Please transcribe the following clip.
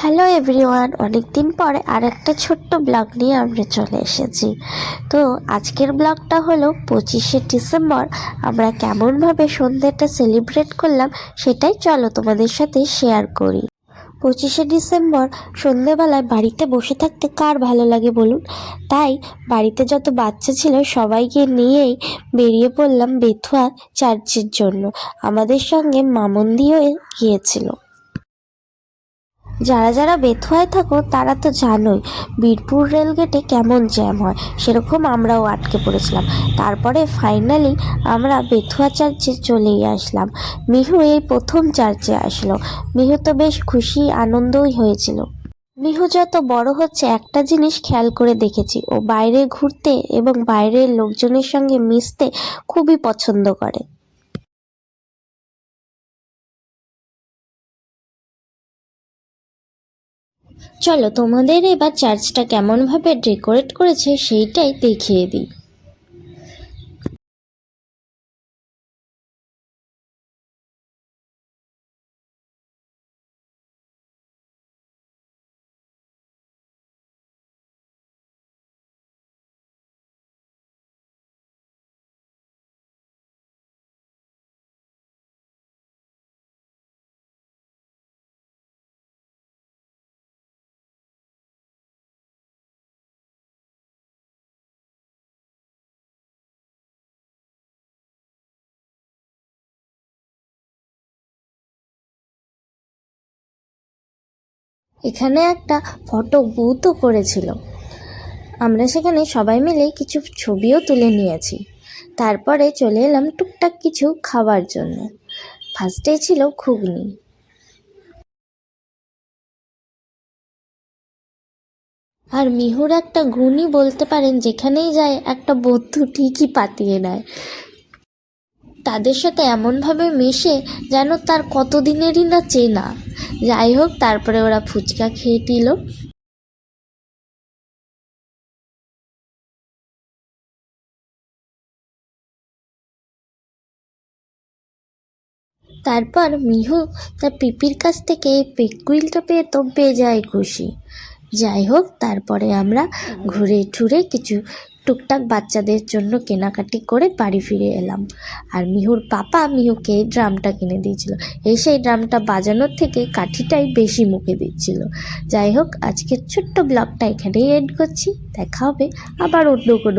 Hello everyone অনেকদিন পরে আর একটা ছোট্ট ব্লগ নিয়ে আমরা চলে এসেছি। তো আজকের ব্লগটা হলো পঁচিশে ডিসেম্বর, আমরা কেমনভাবে সন্ধ্যেটা সেলিব্রেট করলাম সেটাই চলো তোমাদের সাথে শেয়ার করি। পঁচিশে ডিসেম্বর সন্ধেবেলায় বাড়িতে বসে থাকতে কার ভালো লাগে বলুন? তাই বাড়িতে যত বাচ্চা ছিল সবাইকে নিয়েই বেরিয়ে পড়লাম বেথুয়া চার্চের জন্য। আমাদের সঙ্গে মামন্দিও গিয়েছিল। যারা যারা বেথুয়ায় থাকো, তারা তো জানোই বীরপুর রেলগেটে কেমন জ্যাম হয়। সেরকম আমরাও আটকে পড়েছিলাম। তারপরে ফাইনালি আমরা বেথুয়া চার্চে চলেই আসলাম। মিহু এই প্রথম চার্চে আসলো। মিহু তো বেশ খুশি, আনন্দই হয়েছিল। মিহু যত বড় হচ্ছে, একটা জিনিস খেয়াল করে দেখেছি। ও বাইরে ঘুরতে এবং বাইরের লোকজনের সঙ্গে মিশতে খুবই পছন্দ করে। চলো তোমাদের এবার চার্চটা কেমনভাবে ডেকোরেট করেছে সেইটাই দেখিয়ে দিই। এখানে একটা ফটো বুথও করেছিল। আমরা সেখানে সবাই মিলে কিছু ছবিও তুলে নিয়েছি। তারপরে চলে এলাম টুকটাক কিছু খাবার জন্য। ফার্স্টে ছিল ঘুগনি। আর মিহুর একটা গুণই বলতে পারেন, যেখানেই যায় একটা বন্ধু ঠিকই পাতিয়ে নেয়। তাদের সাথে এমনভাবে মেশে যেন তার কতদিনেরই না চেনা। যাই হোক, তারপরে ওরা ফুচকা খেয়ে দিল তারপর মিহু তার পিপির কাছ থেকে এই পেকুইলটা পেয়ে তো বেজায় খুশি। যাই হোক, তারপরে আমরা ঘুরে ঠুরে কিছু টুকটাক বাচ্চাদের জন্য কেনাকাটি করে বাড়ি ফিরে এলাম। আর মিহুর পাপা মিহুকে ড্রামটা কিনে দিয়েছিল। এই সেই ড্রামটা বাজানোর থেকে কাঠিটাই বেশি মুখে দিচ্ছিল। যাই হোক, আজকের ছোট্ট ব্লগটা এখানেই এড করছি। দেখা হবে আবার অন্য কোনো